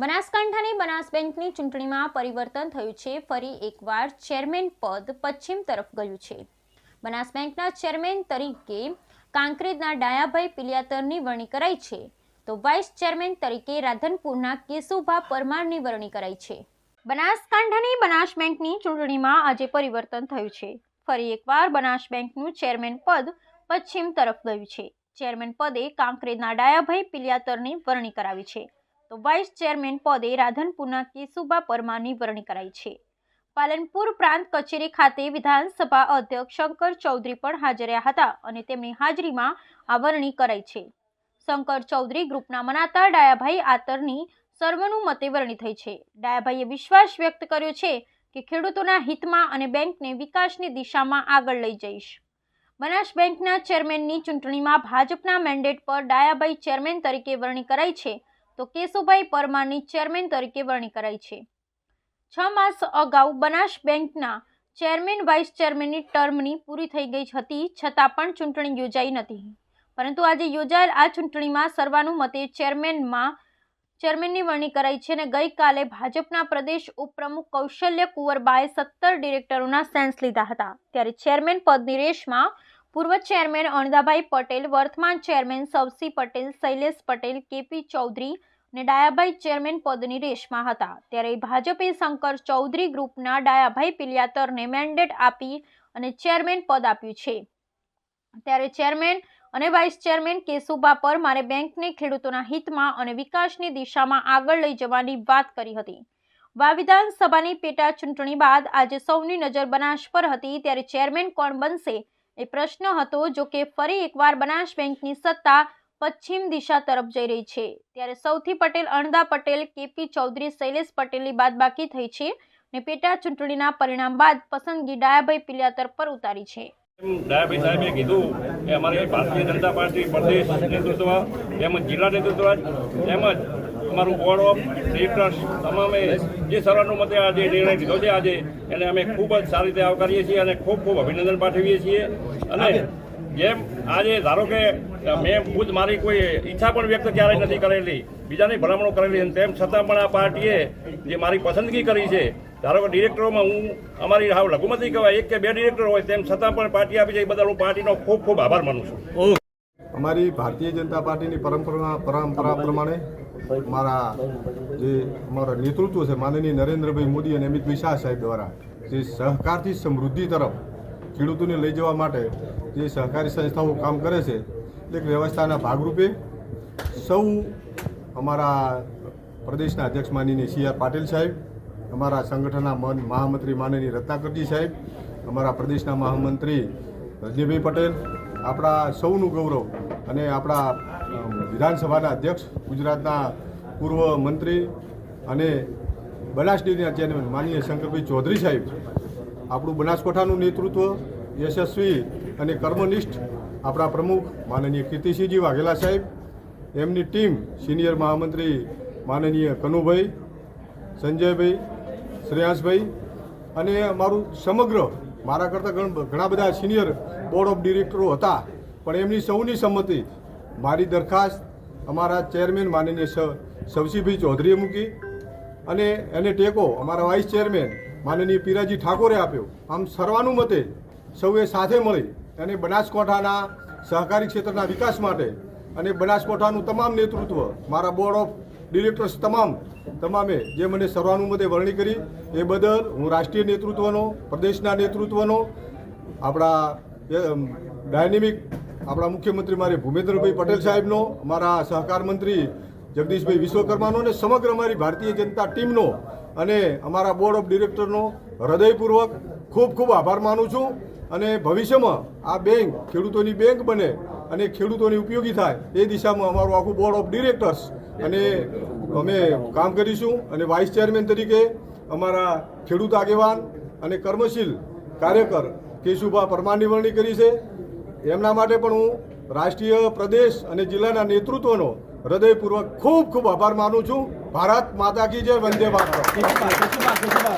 બનાસકાંઠાની બનાસ બેંકની ચૂંટણીમાં પરિવર્તન થયું છે. ફરી એકવાર ચેરમેન પદ પશ્ચિમ તરફ ગયું છે. બનાસ બેંકના ચેરમેન તરીકે કાંકરેજના ડાયાભાઈ પિલિયાતરની વરણી કરાઈ છે. તો વાઇસ ચેરમેન તરીકે રાધનપુરના કેશુભા પરમારની વરણી કરાઈ છે. બનાસકાંઠાની બનાસ બેંકની ચૂંટણીમાં આજે પરિવર્તન થયું છે. ફરી એકવાર બનાસ બેંકનું ચેરમેન પદ પશ્ચિમ તરફ ગયું છે. ચેરમેન પદે કાંકરેજના ડાયાભાઈ પિલિયાતરની વરણી કરાવી છે. તો વાઇસ ચેરમેન પદે રાધનપુરના કેશુબા પરમારની વરણી કરાઈ છે. પાલનપુર પ્રાંત કચેરી ખાતે વિધાનસભા અધ્યક્ષ શંકર ચૌધરી પણ હાજર રહ્યા હતા અને તેમની હાજરીમાં આ વરણી કરાઈ છે. શંકર ચૌધરી ગ્રુપના મનાતા ડાયાભાઈ આતરની સર્વનુમતે વરણી થઈ છે. ડાયાભાઈએ વિશ્વાસ વ્યક્ત કર્યો છે કે ખેડૂતોના હિતમાં અને બેંકને વિકાસની દિશામાં આગળ લઈ જઈશ. બનાસ બેંકના ચેરમેનની ચૂંટણીમાં ભાજપના મેન્ડેટ પર ડાયાભાઈ ચેરમેન તરીકે વરણી કરાઈ છે. તો કેશુભાઈ પરમારની ચેરમેન તરીકે વરણી કરાઈ છે. છ માસ અગાઉ બનાસ બેંકના ચેરમેન, વાઇસ ચેરમેનની ટર્મની પૂરી થઈ ગઈ હતી, છતાં પણ ચૂંટણી યોજાઈ નથી. પરંતુ આજે યોજાયેલ આ ચૂંટણીમાં સર્વાનુમતે ચેરમેનમાં ચેરમેનની વરણી કરાઈ છે અને ગઈકાલે ભાજપના પ્રદેશ ઉપપ્રમુખ કૌશલ્ય કુંવરબાએ સત્તર ડિરેક્ટરોના સેન્સ લીધા હતા. ત્યારે ચેરમેન પદની રેસમાં પૂર્વ ચેરમેન અણદાભાઈ પટેલ, વર્તમાન ચેરમેન સવસી પટેલ, શૈલેષ પટેલ, કેપી ચૌધરી અને ડાયાભાઈ ચેરમેન પદની રેસમાં હતા. ત્યારે ભાજપે શંકર ચૌધરી ગ્રુપના ડાયાભાઈ પિલિયાતરને મેન્ડેટ આપી અને ચેરમેન પદ આપ્યું છે. ત્યારે ચેરમેન અને વાઇસ ચેરમેન કેશુભા પર મારે બેંકને ખેડૂતોના હિતમાં અને વિકાસની દિશામાં આગળ લઈ જવાની વાત કરી હતી. વા વિધાનસભાની પેટા ચૂંટણી બાદ આજે સૌની નજર બનાસ પર હતી. ત્યારે ચેરમેન કોણ બનશે એ પ્રશ્ન હતો જો કે ફરી એકવાર બનાસ બેંકની સત્તા પશ્ચિમ દિશા તરફ જઈ રહી છે. ત્યારે સૌથી પટેલ, અણદા પટેલ, કેપી ચૌધરી, શૈલેષ પટેલની બાદબાકી થઈ છે ને પેટા ચૂંટણીના પરિણામ બાદ પસંદગી ડાયાભાઈ પિલિયાતર પર ઉતારી છે. ડાયાભાઈ સાહેબે કીધું કે અમારી ભારતીય જનતા પાર્ટી, પ્રદેશ નેતૃત્વ તેમજ જિલ્લા નેતૃત્વ તેમજ અમારું બોર્ડ ઓફ ડિરેક્ટર્સ તમામે જે સર્વાનુમતે આ જે નિર્ણય લીધો છે આજે એને અમે ખૂબ જ સારી રીતે આવકારીએ છીએ અને ખૂબ ખૂબ અભિનંદન પાઠવીએ છીએ. અને જેમ આજે ધારો કે મેં ખુદ મારી કોઈ ઈચ્છા પણ વ્યક્ત ક્યારેય નથી કરેલી. બીજાની ભલામણો કરેલી અને તેમ છતાં પણ આ પાર્ટીએ જે મારી પસંદગી કરી છે, ધારો કે ડિરેક્ટરોમાં હું અમારી હાવ લઘુમતી કહેવાય, એક કે બે ડિરેક્ટર હોય, તેમ છતાં પણ પાર્ટી આપી છે, એ બદલ હું પાર્ટીનો ખૂબ ખૂબ આભાર માનું છું. અમારી ભારતીય જનતા પાર્ટીની પરંપરા પરંપરા પ્રમાણે મારા જે અમારા નેતૃત્વ છે, માનનીય નરેન્દ્રભાઈ મોદી અને અમિતભાઈ શાહ સાહેબ દ્વારા જે સહકારથી સમૃદ્ધિ તરફ ખેડૂતોને લઈ જવા માટે જે સહકારી સંસ્થાઓ કામ કરે છે, એક વ્યવસ્થાના ભાગરૂપે સૌ અમારા પ્રદેશના અધ્યક્ષ માનીને સી આર પાટીલ સાહેબ, અમારા સંગઠનના મન- મહામંત્રી માનની રત્નાકરજી સાહેબ, અમારા પ્રદેશના મહામંત્રી રજનીભાઈ પટેલ, આપણા સૌનું ગૌરવ અને આપણા વિધાનસભાના અધ્યક્ષ, ગુજરાતના પૂર્વ મંત્રી અને બનાસ ડેરીના ચેરમેન માનનીય શંકરભાઈ ચૌધરી સાહેબ આપણું બનાસકાંઠાનું નેતૃત્વ યશસ્વી અને કર્મનિષ્ઠ આપણા પ્રમુખ માનનીય કીર્તિસિંહજી વાઘેલા સાહેબ, એમની ટીમ સિનિયર મહામંત્રી માનનીય કનુભાઈ, સંજયભાઈ, શ્રેયાંશભાઈ અને મારું સમગ્ર, મારા કરતાં ઘણ- બધા સિનિયર બોર્ડ ઓફ ડિરેક્ટરો હતા, પણ એમની સૌની સંમતિ મારી દરખાસ્ત અમારા ચેરમેન માનનીય સવસીભાઈ ચૌધરીએ મૂકી અને એને ટેકો અમારા વાઇસ ચેરમેન માનનીય પીરાજી ઠાકોરે આપ્યો. આમ સર્વાનુમતે સૌએ સાથે મળી અને બનાસકાંઠાના સહકારી ક્ષેત્રના વિકાસ માટે અને બનાસકાંઠાનું તમામ નેતૃત્વ, મારા બોર્ડ ઓફ ડિરેક્ટર્સ તમામ, તમામે જે મને સર્વાનુમતે વરણી કરી, એ બદલ હું રાષ્ટ્રીય નેતૃત્વનો, પ્રદેશના નેતૃત્વનો, આપણા ડાયનેમિક આપણા મુખ્યમંત્રી મારે ભૂપેન્દ્રભાઈ પટેલ સાહેબનો અમારા સહકાર મંત્રી જગદીશભાઈ વિશ્વકર્માનો અને સમગ્ર અમારી ભારતીય જનતા ટીમનો અને અમારા બોર્ડ ઓફ ડિરેક્ટરનો હૃદયપૂર્વક ખૂબ ખૂબ આભાર માનું છું. અને ભવિષ્યમાં આ બેંક ખેડૂતોની બેંક બને અને ખેડૂતોની ઉપયોગી થાય એ દિશામાં અમારું આખું બોર્ડ ઓફ ડિરેક્ટર્સ અને અમે કામ કરીશું. અને વાઇસ ચેરમેન તરીકે અમારા ખેડૂત આગેવાન અને કર્મશીલ કાર્યકર કેશુભા પરમારની વરણી કરી છે. એમના માટે પણ હું રાષ્ટ્રીય પ્રદેશ અને જિલ્લાના નેતૃત્વનો હૃદયપૂર્વક ખૂબ ખૂબ આભાર માનું છું. ભારત માતા કી જય વંદે ભારત